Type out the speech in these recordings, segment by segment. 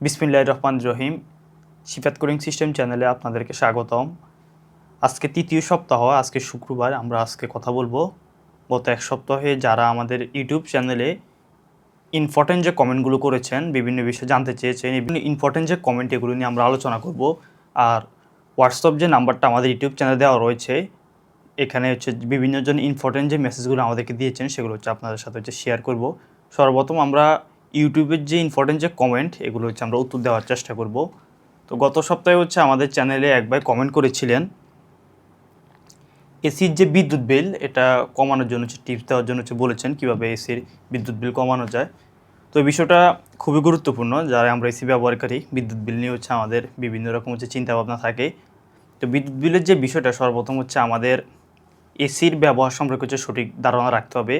বিসমিল্লাহ রহমান রহিম। সিফাত কোডিং সিস্টেম চ্যানেলে আপনাদেরকে স্বাগতম। আজকে তৃতীয় সপ্তাহ, আজকে শুক্রবার, আমরা আজকে কথা বলব গত এক সপ্তাহে যারা আমাদের ইউটিউব চ্যানেলে ইম্পর্টেন্ট যে কমেন্টগুলো করেছেন, বিভিন্ন বিষয়ে জানতে চেয়েছেন বিভিন্ন ইম্পর্টেন্ট যে কমেন্ট এগুলো নিয়ে আমরা আলোচনা করব, আর হোয়াটসঅ্যাপ যে নাম্বারটা আমাদের ইউটিউব চ্যানেলে দেওয়া রয়েছে, এখানে হচ্ছে বিভিন্ন জন ইম্পর্টেন্ট যে মেসেজগুলো আমাদেরকে দিয়েছেন, সেগুলো হচ্ছে আপনাদের সাথে হচ্ছে শেয়ার করব। সর্বপ্রথম আমরা ইউটিউবের যে ইম্পর্টেন্ট যে কমেন্ট এগুলো হচ্ছে আমরা উত্তর দেওয়ার চেষ্টা করব। তো গত সপ্তাহে হচ্ছে আমাদের চ্যানেলে একবার কমেন্ট করেছিলেন এসির যে বিদ্যুৎ বিল এটা কমানোর জন্য হচ্ছে টিপস দেওয়ার জন্য হচ্ছে বলেছেন কীভাবে এসির বিদ্যুৎ বিল কমানো যায়। তো এই বিষয়টা খুবই গুরুত্বপূর্ণ, যারা আমরা এসি ব্যবহারকারী, বিদ্যুৎ বিল নিয়ে হচ্ছে আমাদের বিভিন্ন রকম হচ্ছে চিন্তাভাবনা থাকে। তো বিদ্যুৎ বিলের যে বিষয়টা, সর্বপ্রথম হচ্ছে আমাদের এসির ব্যবহার সম্পর্কে হচ্ছে সঠিক ধারণা রাখতে হবে।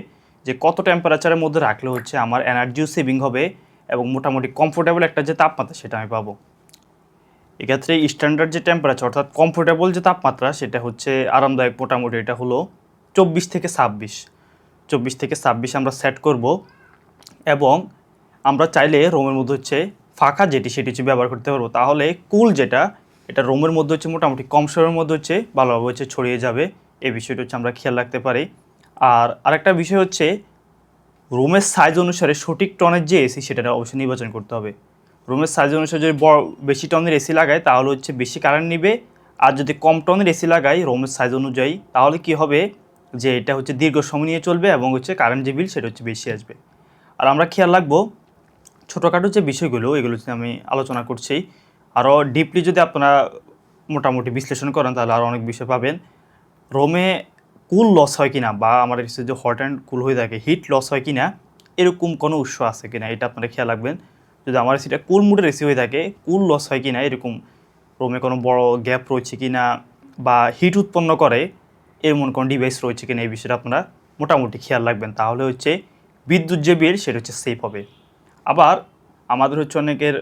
যে কত টেম্পারেচারের মধ্যে রাখলে হচ্ছে আমার এনার্জিও সেভিং হবে এবং মোটামুটি কমফোর্টেবল একটা যে তাপমাত্রা সেটা আমি পাবো। এক্ষেত্রে স্ট্যান্ডার্ড যে টেম্পারেচার অর্থাৎ কমফোর্টেবল যে তাপমাত্রা, সেটা হচ্ছে আরামদায়ক মোটামুটি এটা হলো চব্বিশ থেকে ছাব্বিশ। চব্বিশ থেকে ছাব্বিশ আমরা সেট করব এবং আমরা চাইলে রোমের মধ্যে হচ্ছে ফাঁকা যেটি সেটি হচ্ছে ব্যবহার করতে পারব। তাহলে কুল যেটা, এটা রোমের মধ্যে হচ্ছে মোটামুটি কম সময়ের মধ্যে হচ্ছে ভালোভাবে হচ্ছে ছড়িয়ে যাবে। এই বিষয়টা হচ্ছে আমরা খেয়াল রাখতে পারি। আর আরেকটা বিষয় হচ্ছে, রুমের সাইজ অনুসারে সঠিক টনের যে এসি সেটা অবশ্যই নির্বাচন করতে হবে। রুমের সাইজ অনুসারে যদি বড়, বেশি টনের এসি লাগায়, তাহলে হচ্ছে বেশি কারেন্ট নিবে। আর যদি কম টনের এসি লাগাই রুমের সাইজ অনুযায়ী, তাহলে কি হবে? যে এটা হচ্ছে দীর্ঘ সময় নিয়ে চলবে এবং হচ্ছে কারেন্ট যে বিল সেটা হচ্ছে বেশি আসবে। আর আমরা খেয়াল রাখব, ছোটোখাটো যে বিষয়গুলো, এগুলো যদি আমি আলোচনা করছি। আরও ডিপলি যদি আপনারা মোটামুটি বিশ্লেষণ করেন, তাহলে আরও অনেক বিষয় পাবেন। রোমে কুল লস হয় কিনা বা এসে যে হট অ্যান্ড কুল হয়ে থাকে হিট লস হয় কিনা, এরকম কোনো উৎস আছে কিনা, এটা আপনারা খেয়াল রাখবেন। যদি আমার এসিটা কুল মুডে এসি হয়ে থাকে কুল লস হয় কিনা, এরকম রোমে কোনো বড় গ্যাপ রয়েছে কিনা বা হিট উৎপন্ন করে, এমন কোনো ডিভাইস রয়েছে কিনা, এই বিষয়টা আপনারা মোটামুটি খেয়াল রাখবেন। তাহলে হচ্ছে বিদ্যুৎ যে বিল সেটা হচ্ছে সেফ হবে। আবার আমাদের হচ্ছে অনেকের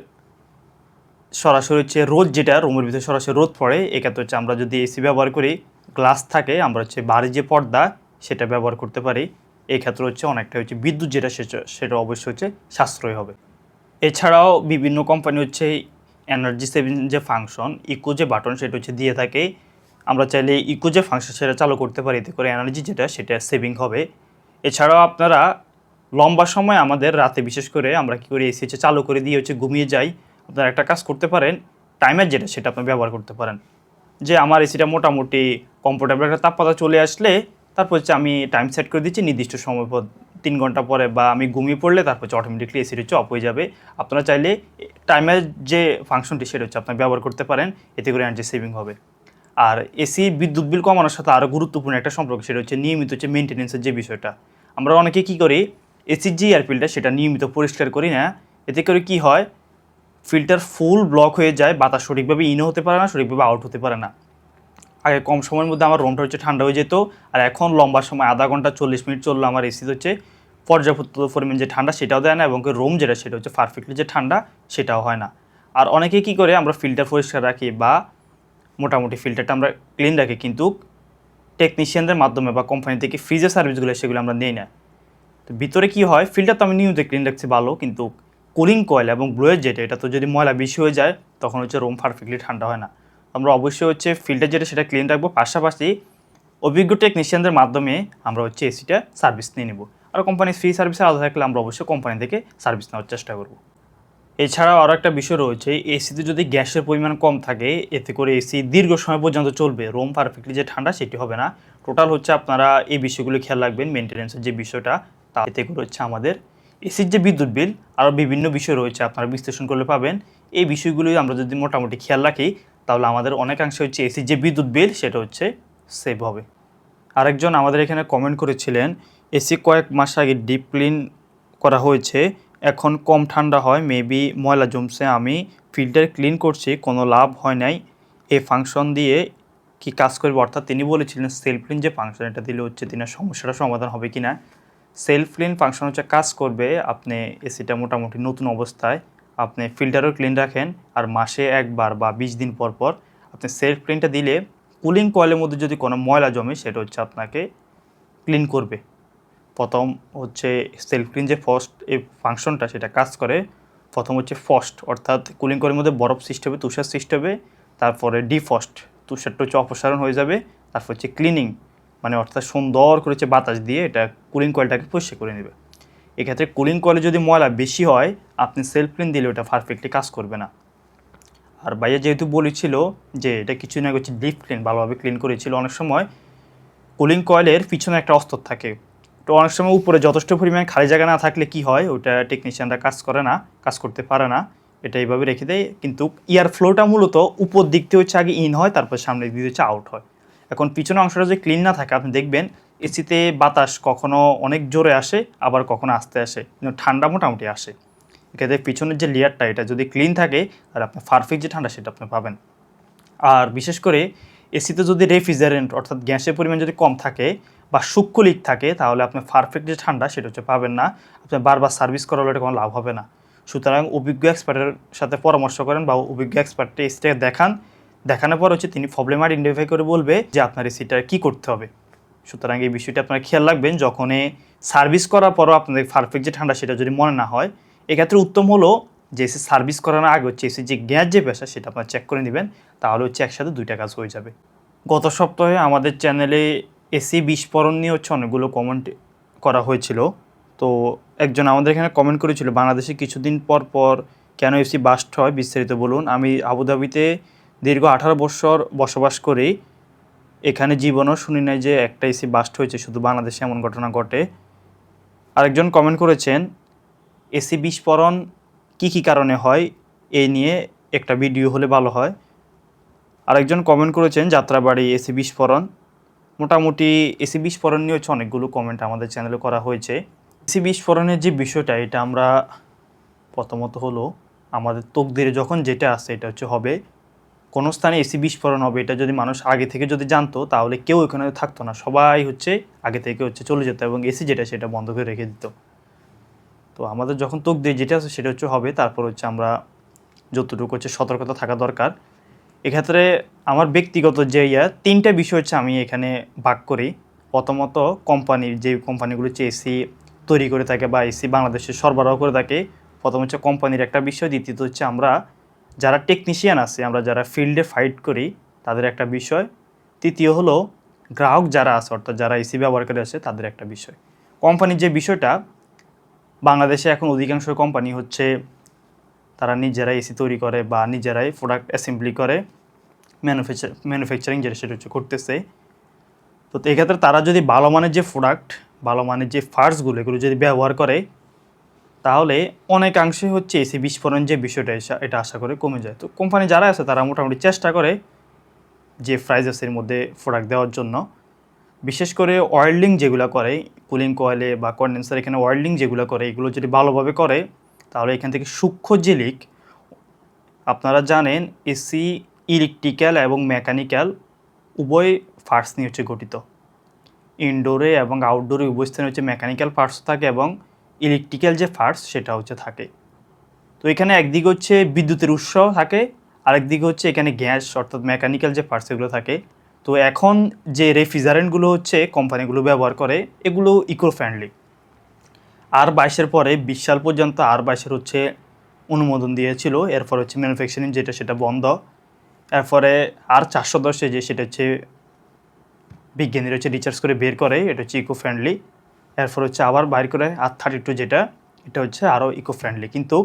সরাসরি হচ্ছে রোদ, যেটা রুমের ভিতরে সরাসরি রোদ পড়ে, এক্ষেত্রে হচ্ছে আমরা যদি এসি ব্যবহার করি গ্লাস থাকে, আমরা হচ্ছে বাড়ির যে পর্দা সেটা ব্যবহার করতে পারি। এই ক্ষেত্রে হচ্ছে অনেকটা হচ্ছে বিদ্যুৎ যেটা সেটা অবশ্যই হচ্ছে সাশ্রয় হবে। এছাড়াও বিভিন্ন কোম্পানি হচ্ছে এনার্জি সেভিং যে ফাংশন ইকো যে বাটন সেটা হচ্ছে দিয়ে থাকে। আমরা চাইলে ইকো যে ফাংশন সেটা চালু করতে পারি, এতে করে এনার্জি যেটা সেটা সেভিং হবে। এছাড়াও আপনারা লম্বা সময় আমাদের রাতে বিশেষ করে আমরা কী করি এসি হচ্ছে চালু করে দিয়ে হচ্ছে ঘুমিয়ে যাই। আপনারা একটা কাজ করতে পারেন টাইমের যেটা সেটা আপনি ব্যবহার করতে পারেন। যে আমার এসিটা মোটামুটি কমফোর্টেবল একটা তাপমাত্রা চলে আসলে তারপর হচ্ছে আমি টাইম সেট করে দিচ্ছি, নির্দিষ্ট সময় পর তিন ঘণ্টা পরে বা আমি ঘুমিয়ে পড়লে তারপর হচ্ছে অটোমেটিকলি এসিটা হচ্ছে অফ হয়ে যাবে। আপনারা চাইলে টাইমের যে ফাংশনটি সেটা হচ্ছে আপনার ব্যবহার করতে পারেন, এতে করে এনার্জি সেভিং হবে। আর এসি বিদ্যুৎ বিল কমানোর সাথে আরও গুরুত্বপূর্ণ একটা সম্পর্ক সেটা হচ্ছে নিয়মিত হচ্ছে মেনটেন্যান্সের যে বিষয়টা। আমরা অনেকে কী করি এসির যে এয়ার ফিল্টার সেটা নিয়মিত পরিষ্কার করি না, এতে করে কি হয় ফিল্টার ফুল ব্লক হয়ে যায়, বাতাস সঠিকভাবে ইনও হতে পারে না, সঠিকভাবে আউট হতে পারে না। আগে কম সময়ের মধ্যে আমার রুমটা হচ্ছে ঠান্ডা হয়ে যেত, আর এখন লম্বা সময়, আধা ঘণ্টা চল্লিশ মিনিট চলল আমার এসি হচ্ছে, পর্যাপ্ত পরিমাণ যে ঠান্ডা সেটাও দেয় না, এবং রুম যেটা, সেটা হচ্ছে পারফেক্টলি যে ঠান্ডা, সেটাও হয় না। আর অনেকে কি করে, আমরা ফিল্টার পরিষ্কার রাখি বা মোটামুটি ফিল্টারটা আমরা ক্লিন রাখি, কিন্তু টেকনিশিয়ানদের মাধ্যমে বা কোম্পানি থেকে ফ্রিজের সার্ভিসগুলো সেগুলো আমরা নিই না। তো ভিতরে কি হয়, ফিল্টার তো আমি নিয়মিত ক্লিন রাখছি ভালো, কিন্তু কুলিং কয়েল এবং ব্লোয়ের যেটা এটা তো যদি ময়লা বেশি হয়ে যায়, তখন হচ্ছে রুম পারফেক্টলি ঠান্ডা হয় না। আমরা অবশ্যই হচ্ছে ফিল্টার যেটা সেটা ক্লিন রাখব, পাশাপাশি অভিজ্ঞ টেকনিশিয়ানদের মাধ্যমে আমরা হচ্ছে এসিটা সার্ভিস নিয়ে নেব। আর কোম্পানির ফ্রি সার্ভিসে আলাদা থাকলে আমরা অবশ্যই কোম্পানি থেকে সার্ভিস নেওয়ার চেষ্টা করব। এছাড়াও আরও একটা বিষয় রয়েছে এসিতে যদি গ্যাসের পরিমাণ কম থাকে, এতে করে এসি দীর্ঘ সময় পর্যন্ত চলবে। রুম পারফেক্টলি যে ঠান্ডা, সেটি হবে না। টোটাল হচ্ছে আপনারা এই বিষয়গুলো খেয়াল রাখবেন মেনটেন্যান্সের যে বিষয়টা, তা এতে করে হচ্ছে আমাদের এসির যে বিদ্যুৎ বিল, আরও বিভিন্ন বিষয় রয়েছে আপনারা বিশ্লেষণ করলে পাবেন। এই বিষয়গুলি আমরা যদি মোটামুটি খেয়াল রাখি, তাহলে আমাদের অনেকাংশে হচ্ছে এসির যে বিদ্যুৎ বিল, সেটা হচ্ছে সেভ হবে। আরেকজন আমাদের এখানে কমেন্ট করেছিলেন, এসি কয়েক মাস আগে ডিপ ক্লিন করা হয়েছে, এখন কম ঠান্ডা হয় মেবি ময়লা জমছে, আমি ফিল্টার ক্লিন করছি, কোনো লাভ হয় নাই। এই ফাংশন দিয়ে কি কাজ করবে? অর্থাৎ তিনি বলেছিলেন সেলফ ক্লিন যে ফাংশন এটা দিলে হচ্ছে তিনার সমস্যাটা সমাধান হবে কি না সেলফ ক্লিন ফাংশন হচ্ছে কাজ করবে, আপনি এসিটা মোটামুটি নতুন অবস্থায়, আপনি ফিল্টারও ক্লিন রাখেন, আর মাসে একবার বা বিশ দিন পর পর আপনি সেলফ ক্লিনটা দিলে কুলিং কয়েলের মধ্যে যদি কোনো ময়লা জমে, সেটা হচ্ছে আপনাকে ক্লিন করবে। প্রথম হচ্ছে সেলফ ক্লিন যে ফার্স্ট এই ফাংশনটা সেটা কাজ করে। প্রথম হচ্ছে ফস্ট অর্থাৎ কুলিং কয়েলের মধ্যে বরফ সৃষ্টি হবে, তুষার সৃষ্টি হবে, তারপরে ডিফস্ট তুষারটা হচ্ছে অপসারণ হয়ে যাবে, তারপর হচ্ছে ক্লিনিং মানে অর্থাৎ সুন্দর করে হচ্ছে বাতাস দিয়ে এটা কুলিং কয়েলটাকে পরিষ্কার করে নেবে। এক্ষেত্রে কুলিং কয়েলে যদি ময়লা বেশি হয়, আপনি সেলফ ক্লিন দিলে ওটা পারফেক্টলি কাজ করবে না। আর ভাইয়া যেহেতু বলেছিল যে এটা কিছু না হচ্ছে ডিপ ক্লিন ভালোভাবে ক্লিন করেছিল, অনেক সময় কুলিং কয়েলের পিছনে একটা অস্তর থাকে। তো অনেক সময় উপরে যথেষ্ট পরিমাণে খালি জায়গা না থাকলে কি হয়, ওটা টেকনিশিয়ানরা কাজ করে না, কাজ করতে পারে না। এটা এইভাবে রেখে দেয়, কিন্তু ইয়ার ফ্লোটা মূলত উপর দিক থেকে হচ্ছে আগে ইন হয়, তারপর সামনের দিকে হচ্ছে আউট হয়। এখন পিছনের অংশটা যদি ক্লিন না থাকে, আপনি দেখবেন এসিতে বাতাস কখনো অনেক জোরে আসে, আবার কখনো আস্তে আসে। কিন্তু ঠান্ডা মোটামুটি আসে। এক্ষেত্রে পিছনের যে লেয়ারটা এটা যদি ক্লিন থাকে আর আপনি পারফেক্ট যে ঠান্ডা, সেটা আপনি পাবেন। আর বিশেষ করে এসিতে যদি রেফ্রিজারেন্ট অর্থাৎ গ্যাসের পরিমাণ যদি কম থাকে বা সূক্ষ্ম লিক থাকে, তাহলে আপনি পারফেক্ট যে ঠান্ডা, সেটা হচ্ছে পাবেন না। আপনি বারবার সার্ভিস করালে এটা কোনো লাভ হবে না। সুতরাং অভিজ্ঞ এক্সপার্টের সাথে পরামর্শ করেন বা অভিজ্ঞ এক্সপার্টকে এসিটাকে দেখান। দেখানোর পর হচ্ছে তিনি প্রবলেম আইডেন্টিফাই করে বলবে যে আপনার এসিটা কী করতে হবে। সুতরাং এই বিষয়টা আপনারা খেয়াল রাখবেন, যখন সার্ভিস করার পরও আপনাদের পারফেক্ট যে ঠান্ডা সেটা যদি মনে না হয়, এক্ষেত্রে উত্তম হলো যে এসি সার্ভিস করানোর আগে হচ্ছে এসি যে গ্যাস যে পেশা সেটা আপনারা চেক করে নেবেন, তাহলে হচ্ছে একসাথে দুইটা কাজ হয়ে যাবে। গত সপ্তাহে আমাদের চ্যানেলে এসি বিস্ফোরণ নিয়ে হচ্ছে অনেকগুলো কমেন্ট করা হয়েছিল। তো একজন আমাদের এখানে কমেন্ট করেছিল, বাংলাদেশে কিছুদিন পর পর কেন এসি বাস্ট হয়? বিস্তারিত বলুন। আমি আবুধাবিতে দীর্ঘ আঠারো বছর বসবাস করি এখানে জীবনও শুনি নাই যে একটা এসি বাস্ট হয়েছে, শুধু বাংলাদেশে এমন ঘটনা ঘটে। আরেকজন কমেন্ট করেছেন, এসি বিস্ফোরণ কী কী কারণে হয়? এই নিয়ে একটা ভিডিও হলে ভালো হয়। আরেকজন কমেন্ট করেছেন, যাত্রাবাড়ি, এসি বিস্ফোরণ। মোটামুটি এসি বিস্ফোরণ নিয়ে হচ্ছে অনেকগুলো কমেন্ট আমাদের চ্যানেলে করা হয়েছে। এসি বিস্ফোরণের যে বিষয়টা, এটা আমরা প্রথমত হলো আমাদের তকদিরে যখন যেটা আসে এটা হচ্ছে হবে কোনো স্থানে এসি বিস্ফোরণ হবে, এটা যদি মানুষ আগে থেকে যদি জানতো, তাহলে কেউ এখানে থাকতো না। সবাই হচ্ছে আগে থেকে হচ্ছে চলে যেত এবং এসি যেটা, সেটা বন্ধ করে রেখে দিত। তো আমাদের যখন তকদির যেটা আছে, সেটা হচ্ছে হবে, তারপর হচ্ছে আমরা যতটুকু হচ্ছে সতর্কতা থাকা দরকার। এক্ষেত্রে আমার ব্যক্তিগত যে ইয়া, তিনটা বিষয় হচ্ছে আমি এখানে ভাগ করি। প্রথমত, কোম্পানির যে কোম্পানিগুলো হচ্ছে এসি তৈরি করে থাকে বা এসি বাংলাদেশে সরবরাহ করে থাকে, প্রথম হচ্ছে কোম্পানির একটা বিষয়, দ্বিতীয়ত হচ্ছে আমরা যারা টেকনিশিয়ান আছে, আমরা যারা ফিল্ডে ফাইট করি, তাদের একটা বিষয়। তৃতীয় হলো, গ্রাহক যারা আছে, অর্থাৎ যারা এসি ব্যবহারকারী আছে, তাদের একটা বিষয়। কোম্পানির যে বিষয়টা, বাংলাদেশে এখন অধিকাংশ কোম্পানি হচ্ছে, তারা নিজেরাই এসি তৈরি করে বা নিজেরাই প্রোডাক্ট অ্যাসেম্বলি করে ম্যানুফ্যাকচার ম্যানুফ্যাকচারিং যেটা সেটা হচ্ছে করতেছে। তো এক্ষেত্রে তারা যদি ভালো মানের যে প্রোডাক্ট ভালো মানের যে ফার্সগুলো এগুলো যদি ব্যবহার করে তাহলে অনেকাংশে হচ্ছে এসি বিস্ফোরণ যে বিষয়টা এটা আশা করে কমে যায়। তো কোম্পানি যারা আছে, তারা মোটামুটি চেষ্টা করে যে ফ্রাইজেসের মধ্যে প্রোডাক্ট দেওয়ার জন্য। বিশেষ করে ওয়েল্ডিং যেগুলো করে কুলিং কয়েলে বা কন্ডেন্সার এখানে ওয়েল্ডিং যেগুলো করে, এগুলো যদি ভালোভাবে করে, তাহলে এখান থেকে সূক্ষ্ম যে লিক আপনারা জানেন এসি ইলেকট্রিক্যাল এবং মেকানিক্যাল উভয় পার্টস নিয়ে হচ্ছে গঠিত। ইনডোরে এবং আউটডোরে উভয় স্থানে হচ্ছে মেকানিক্যাল পার্টস থাকে এবং ইলেকট্রিক্যাল যে পার্টস সেটা হচ্ছে থাকে। তো এখানে একদিকে হচ্ছে বিদ্যুতের উৎস থাকে, আরেকদিকে হচ্ছে এখানে গ্যাস অর্থাৎ মেকানিক্যাল যে পার্টস এগুলো থাকে। তো এখন যে রেফ্রিজারেন্টগুলো হচ্ছে কোম্পানিগুলো ব্যবহার করে, এগুলো ইকো ফ্রেন্ডলি আর বাইশের পরে, বিশ সাল পর্যন্ত আর বাইশের হচ্ছে অনুমোদন দিয়েছিল এরপর হচ্ছে ম্যানুফ্যাকচারিং যেটা সেটা বন্ধ। এরপরে আর চারশো দশে যে সেটা হচ্ছে বিজ্ঞানীরা হচ্ছে রিচার্জ করে বের করে, এটা হচ্ছে ইকো ফ্রেন্ডলি এরপর হচ্ছে আবার বাইর করে আর থার্টি টু যেটা, এটা হচ্ছে আরও ইকো ফ্রেন্ডলি কিন্তু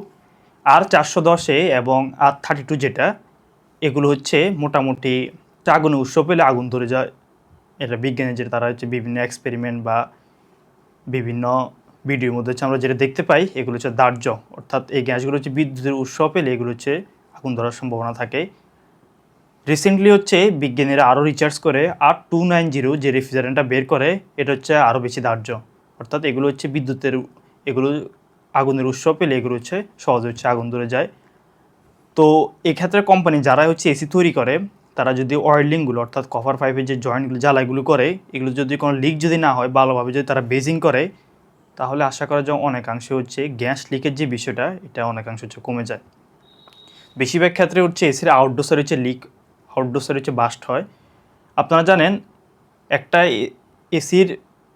আর চারশো দশে এবং আর থার্টি টু যেটা, এগুলো হচ্ছে মোটামুটি আগুনে উৎস পেলে আগুন ধরে যায়। এটা বিজ্ঞানের যেটা, তারা হচ্ছে বিভিন্ন এক্সপেরিমেন্ট বা বিভিন্ন ভিডিওর মধ্যে হচ্ছে আমরা যেটা দেখতে পাই, এগুলো হচ্ছে দাহ্য। অর্থাৎ এই গ্যাসগুলো হচ্ছে বিদ্যুতের উৎস পেলে এগুলো হচ্ছে আগুন ধরার সম্ভাবনা থাকে। রিসেন্টলি হচ্ছে বিজ্ঞানীরা আরও রিচার্জ করে আর টু নাইন জিরো যে রেফ্রিজারেন্টটা বের করে, এটা হচ্ছে আরও বেশি দাহ্য। অর্থাৎ এগুলো হচ্ছে বিদ্যুতের এগুলো আগুনের উৎস পেলে এগুলো হচ্ছে সহজে হচ্ছে আগুন ধরে যায়। তো এক্ষেত্রে কোম্পানি যারা হচ্ছে এসি তৈরি করে, তারা যদি অয়েলিংগুলো অর্থাৎ কভার পাইপের যে জয়েন্টগুলো জ্বালাইগুলো করে, এগুলো যদি কোনো লিক যদি না হয়, ভালোভাবে যদি তারা বেজিং করে, তাহলে আশা করা যায় অনেকাংশে হচ্ছে গ্যাস লিকের যে বিষয়টা, এটা অনেকাংশ হচ্ছে কমে যায়। বেশিরভাগ ক্ষেত্রে হচ্ছে এসির আউটডোসের হচ্ছে লিক আউটডোসের হচ্ছে বাস্ট হয়, আপনারা জানেন, একটা এসির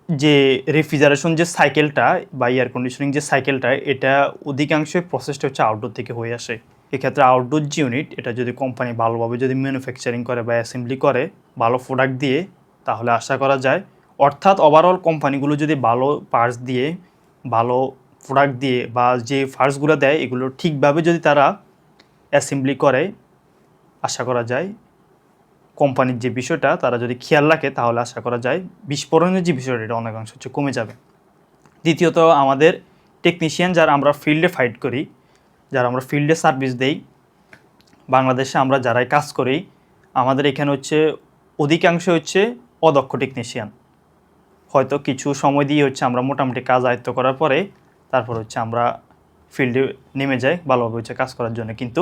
যে রেফ্রিজারেশন যে সাইকেলটা বা এয়ার কন্ডিশনিং যে সাইকেলটা এটা অধিকাংশই প্রসেসটা হচ্ছে আউটডোর থেকে হয়ে আসে। এক্ষেত্রে আউটডোর যে ইউনিট এটা যদি কোম্পানি ভালোভাবে যদি ম্যানুফ্যাকচারিং করে বা অ্যাসেম্বলি করে, ভালো প্রোডাক্ট দিয়ে, তাহলে আশা করা যায়, অর্থাৎ ওভারঅল কোম্পানিগুলো যদি ভালো পার্টস দিয়ে, ভালো প্রোডাক্ট দিয়ে বা যে ফার্সগুলো দেয়, এগুলো ঠিকভাবে যদি তারা অ্যাসেম্বলি করে, আশা করা যায় কোম্পানির যে বিষয়টা, তারা যদি খেয়াল রাখে, তাহলে আশা করা যায় বিস্ফোরণের যে বিষয়টা, এটা অনেকাংশ হচ্ছে কমে যাবে। দ্বিতীয়ত, আমাদের টেকনিশিয়ান যারা আমরা ফিল্ডে ফাইট করি, যারা আমরা ফিল্ডে সার্ভিস দেই, বাংলাদেশে আমরা যারাই কাজ করি, আমাদের এখানে হচ্ছে অধিকাংশ হচ্ছে অদক্ষ টেকনিশিয়ান হয়তো কিছু সময় দিয়ে হচ্ছে আমরা মোটামুটি কাজ আয়ত্ত করার পরে, তারপর হচ্ছে আমরা ফিল্ডে নেমে যাই, ভালোভাবে হচ্ছে কাজ করার জন্য। কিন্তু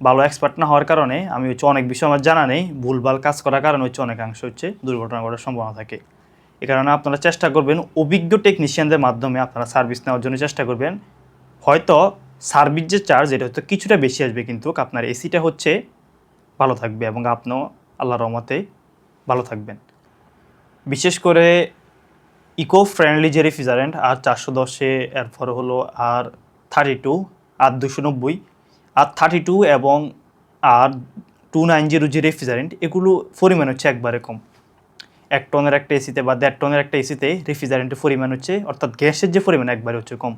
ভালো এক্সপার্ট না হওয়ার কারণে আমি হচ্ছে অনেক বিষয় আমার জানা নেই। ভুলভাল কাজ করার কারণে হচ্ছে অনেকাংশ হচ্ছে দুর্ঘটনা ঘটার সম্ভাবনা থাকে। এ কারণে আপনারা চেষ্টা করবেন অভিজ্ঞ টেকনিশিয়ানদের মাধ্যমে আপনারা সার্ভিস নেওয়ার জন্য চেষ্টা করবেন। হয়তো সার্ভিস যে চার্জ এটা হয়তো কিছুটা বেশি আসবে, কিন্তু আপনার এসিটা হচ্ছে ভালো থাকবে এবং আপনিও আল্লাহ রহমতে ভালো থাকবেন। বিশেষ করে ইকো ফ্রেন্ডলি যে রেফ্রিজারেন্ট আর চারশো দশে, এরপর হলো আর থার্টি টু আর দুশো নব্বই আর থার্টি টু এবং আর টু নাইন জিরো যে রেফ্রিজারেন্ট এগুলো পরিমাণ হচ্ছে একবারে কম। এক টনের একটা এসিতে বা দেড় টনের একটা এসিতে রেফ্রিজারেন্টের পরিমাণ হচ্ছে, অর্থাৎ গ্যাসের যে পরিমাণ একবারে হচ্ছে কম।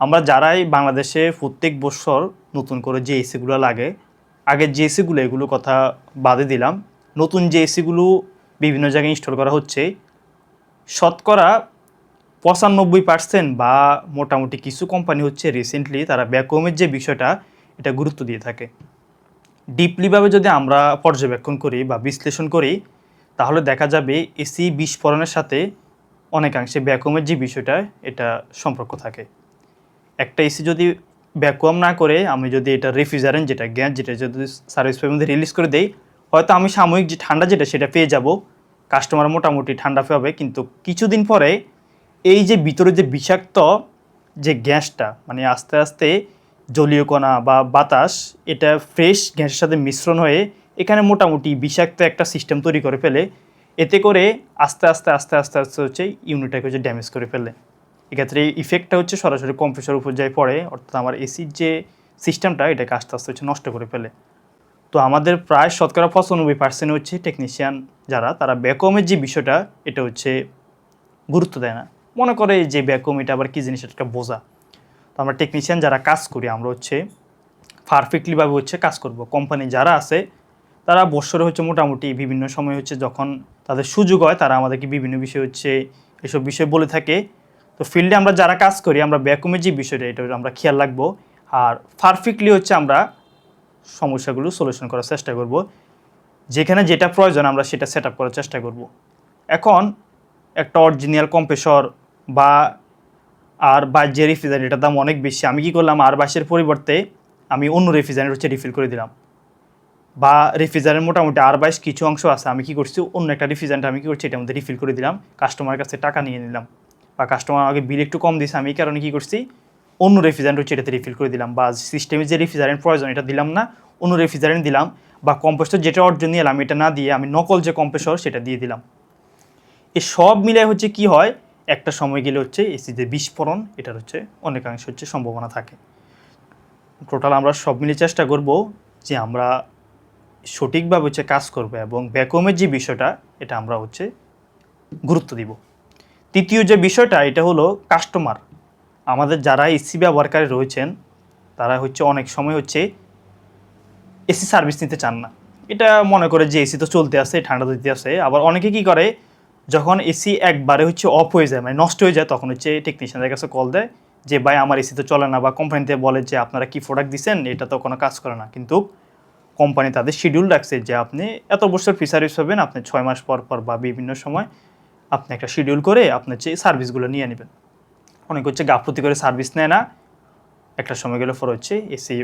আমরা যারাই বাংলাদেশে প্রত্যেক বছর নতুন করে যে এসিগুলো লাগে আগের যে এসিগুলো এগুলো কথা বাদে দিলাম। নতুন যে এসিগুলো বিভিন্ন জায়গায় ইনস্টল করা হচ্ছে, শতকরা পঁচানব্বই পার্সেন্ট বা মোটামুটি কিছু কোম্পানি হচ্ছে রিসেন্টলি তারা ব্যাকওমের যে বিষয়টা এটা গুরুত্ব দিয়ে থাকে। ডিপলিভাবে যদি আমরা পর্যবেক্ষণ করি বা বিশ্লেষণ করি, তাহলে দেখা যাবে এসি বিস্ফোরণের সাথে অনেকাংশে ব্যাকওমের যে বিষয়টা, এটা সম্পর্ক থাকে। একটা এসি যদি ব্যাকুয়াম না করে, আমি যদি এটা রেফ্রিজারেন্ট যেটা, গ্যাস যেটা, যদি সার্ভিস মধ্যে রিলিজ করে দেই, হয়তো আমি সাময়িক যে ঠান্ডা যেটা, সেটা পেয়ে যাব। কাস্টমার মোটামুটি ঠান্ডা পাবে, কিন্তু কিছুদিন পরে এই যে ভিতরে যে বিষাক্ত যে গ্যাসটা মানে আস্তে আস্তে জলীয় কণা বা বাতাস, এটা ফ্রেশ গ্যাসের সাথে মিশ্রণ হয়ে এখানে মোটামুটি বিষাক্ত একটা সিস্টেম তৈরি করে ফেলে। এতে করে আস্তে আস্তে আস্তে আস্তে আস্তে হচ্ছে ইউনিটটাকে হচ্ছে ড্যামেজ করে ফেলে। এক্ষেত্রে ইফেক্টটা হচ্ছে সরাসরি কম্প্রেসর উপর যায় পড়ে, অর্থাৎ আমার এসির যে সিস্টেমটা এটাকে আস্তে আস্তে হচ্ছে নষ্ট করে ফেলে। তো আমাদের প্রায় শতকরা পঁচানব্বই পার্সেন্ট হচ্ছে টেকনিশিয়ান যারা, তারা ব্যাকমের যে বিষয়টা, এটা হচ্ছে গুরুত্ব দেয় না। মনে করে যে ব্যাকম এটা আবার কী জিনিস এটা বোঝা। তো আমরা টেকনিশিয়ান যারা কাজ করি, আমরা হচ্ছে পারফেক্টলিভাবে হচ্ছে কাজ করব। কোম্পানি যারা আছে, তারা বৎসরে হচ্ছে মোটামুটি বিভিন্ন সময় হচ্ছে যখন তাদের সুযোগ হয়, তারা আমাদেরকে বিভিন্ন বিষয় হচ্ছে এসব বিষয় বলে থাকে। তো ফিল্ডে আমরা যারা কাজ করি, আমরা ব্যাকুমের যে বিষয়টা, এটা আমরা খেয়াল রাখব। আর পারফেক্টলি হচ্ছে আমরা সমস্যাগুলো সলিউশন করার চেষ্টা করব। যেখানে যেটা প্রয়োজন, আমরা সেটা সেট করার চেষ্টা করব। এখন একটা অরিজিনাল কম্প্রেসর বা আর বা যে রেফ্রিজারেটার দাম অনেক বেশি। আমি কি করলাম, আর বাসের পরিবর্তে আমি অন্য রেফ্রিজারেট হচ্ছে রিফিল করে দিলাম। বা রেফ্রিজারের মোটামুটি আর বাইশ কিছু অংশ আছে, আমি কি করছি, অন্য একটা রেফ্রিজারেন্ট আমি কি করছি, এটার মধ্যে রিফিল করে দিলাম। কাস্টমারের কাছে টাকা নিয়ে নিলাম। বা কাস্টমার আমাকে বিল একটু কম দিয়েছে আমি এই কারণে কী করছি, অন্য রেফ্রিজারেন্ট হচ্ছে এটাতে রিফিল করে দিলাম। বা সিস্টেমে যে রেফ্রিজারেন্ট প্রয়োজন, এটা দিলাম না, অন্য রেফ্রিজারেন্ট দিলাম। বা কম্প্রেসর যেটা অর্জন নিয়ে এলাম এটা না দিয়ে, আমি নকল যে কম্প্রেসর সেটা দিয়ে দিলাম। এ সব মিলে হচ্ছে কি হয় একটা সময় গেলে হচ্ছে এসি যে বিস্ফোরণ, এটার হচ্ছে অনেকাংশ হচ্ছে সম্ভাবনা থাকে। টোটাল আমরা সব মিলে চেষ্টা করব যে আমরা সঠিকভাবে হচ্ছে কাজ করব এবং ব্যাকমের যে বিষয়টা, এটা আমরা হচ্ছে গুরুত্ব দিব। তৃতীয় যে বিষয়টা, এটা হলো কাস্টমার আমাদের যারা এসি ব্যবহারকারী রয়েছেন, তারা হচ্ছে অনেক সময় হচ্ছে এসি সার্ভিস নিতে চান না। এটা মনে করে যে এসি তো চলতে আসে ঠান্ডা দিতে আসে আবার অনেকে কি করে যখন এসি একবারে হচ্ছে অফ হয়ে যায় মানে নষ্ট হয়ে যায়, তখন হচ্ছে টেকনিশিয়ানদের কাছে কল দেয় যে, ভাই, আমার এসি তো চলে না। বা কোম্পানিতে বলে যে, আপনারা কি প্রোডাক্ট দিচ্ছেন এটা তো কোনো কাজ করে না। কিন্তু কোম্পানি তাদের শিডিউল রাখছে যে, আপনি এত বছর ফ্রি সার্ভিস পাবেন, আপনি ছয় মাস পর পর বা বিভিন্ন সময় আপনি একটা শিডিউল করে আপনার যে সার্ভিসগুলো নিয়ে নেবেন। অনেক হচ্ছে গাফলতি করে সার্ভিস নেয় না। একটা সময় গেলে পর হচ্ছে এসি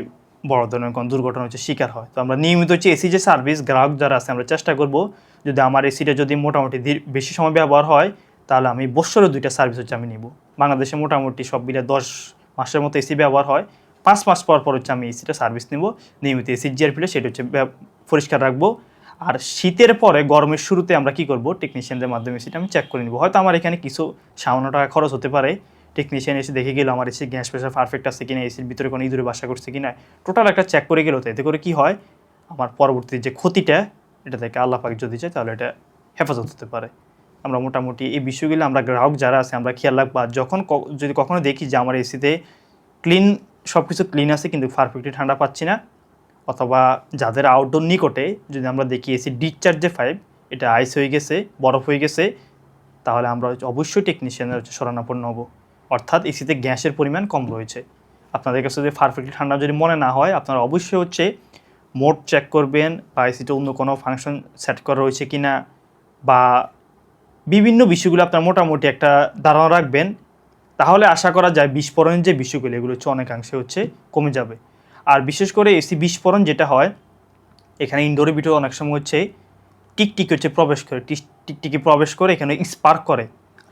বড় ধরনের কোনো দুর্ঘটনা হচ্ছে শিকার হয়। তো আমরা নিয়মিত হচ্ছে এসি যে সার্ভিস গ্রাহক যারা আছে, আমরা চেষ্টা করব যদি আমার এসিটা যদি মোটামুটি বেশি সময় ব্যবহার হয়, তাহলে আমি বছরে দুইটা সার্ভিস হচ্ছে আমি নিব। বাংলাদেশে মোটামুটি সব মিলে দশ মাসের মতো এসি ব্যবহার হয়। পাঁচ মাস পর পর হচ্ছে আমি এসিটা সার্ভিস নেব। নিয়মিত এসির জিআরপিটা সেটা হচ্ছে পরিষ্কার রাখব। আর শীতের পরে গরমের শুরুতে আমরা কি করব? টেকনিশিয়ানদের মাধ্যমে সেটা আমি চেক করে নিব। হয়তো আমার এখানে কিছু সামান্য টাকা খরচ হতে পারে। টেকনিশিয়ান এসে দেখে গেল আমার এসে গ্যাস প্রেশার পারফেক্ট আছে কিনা এসির ভিতরে কোনো ইঁদুরে বাসা করছে কিনা। টোটাল একটা চেক করে গেল। তো এতে করে কি হয়? আমার পরবর্তী যে ক্ষতিটা এটা থেকে আল্লাহ পাক যদি চায় তাহলে এটা হেফাজত হতে পারে। আমরা মোটামুটি এই বিষয়গুলো, আমরা গ্রাহক যারা আছে, আমরা খেয়াল রাখব, যখন যদি কখনো দেখি যে আমার এসিতে ক্লিন সব কিছু ক্লিন আছে কিন্তু পারফেক্টলি ঠান্ডা পাচ্ছি না, অথবা যাদের আউটডোর নিকটে যদি আমরা দেখি এসি ডিসচার্জ পাইপ এটা আইস হয়ে গেছে, বরফ হয়ে গেছে, তাহলে আমরা অবশ্যই টেকনিশিয়ানের হচ্ছে শরণাপন্ন হব। অর্থাৎ এসিতে গ্যাসের পরিমাণ কম রয়েছে। আপনাদের কাছে যদি পারফেক্টলি ঠান্ডা যদি মনে না হয়, আপনারা অবশ্যই হচ্ছে মোড চেক করবেন বা এসিতে অন্য কোনো ফাংশন সেট করা রয়েছে কি না বা বিভিন্ন বিষয়গুলো আপনার মোটামুটি একটা ধারণা রাখবেন। তাহলে আশা করা যায় বিস্ফোরণের যে বিষয়গুলো, এগুলো হচ্ছে অনেকাংশে হচ্ছে কমে যাবে। আর বিশেষ করে এসি বিস্ফোরণ যেটা হয়, এখানে ইনডোরের ভিতরে অনেক সময় হচ্ছে টিকটিকি হচ্ছে প্রবেশ করে টিক- টিকটিকি প্রবেশ করে, এখানে স্পার্ক করে।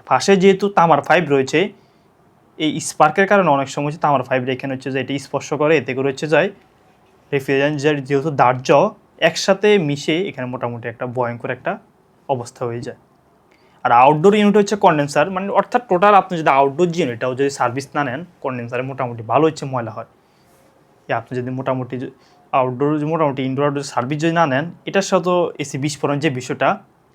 পাশে যেহেতু তামার ফাইভ রয়েছে, এই স্পার্কের কারণে অনেক সময় হচ্ছে তামার ফাইভটা এখানে হচ্ছে যে এটা স্পর্শ করে, এতে করে হচ্ছে যায় রেফ্রিজারেন্টের যেহেতু দাহ্য একসাথে মিশে এখানে মোটামুটি একটা ভয়ঙ্কর একটা অবস্থা হয়ে যায়। আর আউটডোর ইউনিট হচ্ছে কন্ডেন্সার মানে অর্থাৎ টোটাল আপনি যদি আউটডোর ইউনিটটাও যদি সার্ভিস না নেন কন্ডেন্সারে মোটামুটি ভালো হচ্ছে ময়লা হয়। আপনি যদি মোটামুটি আউটডোর মোটামুটি ইনডোর আউটডোর সার্ভিস যদি না নেন, এটার সাথে এসি বিস্ফোরণ যে বিষয়টা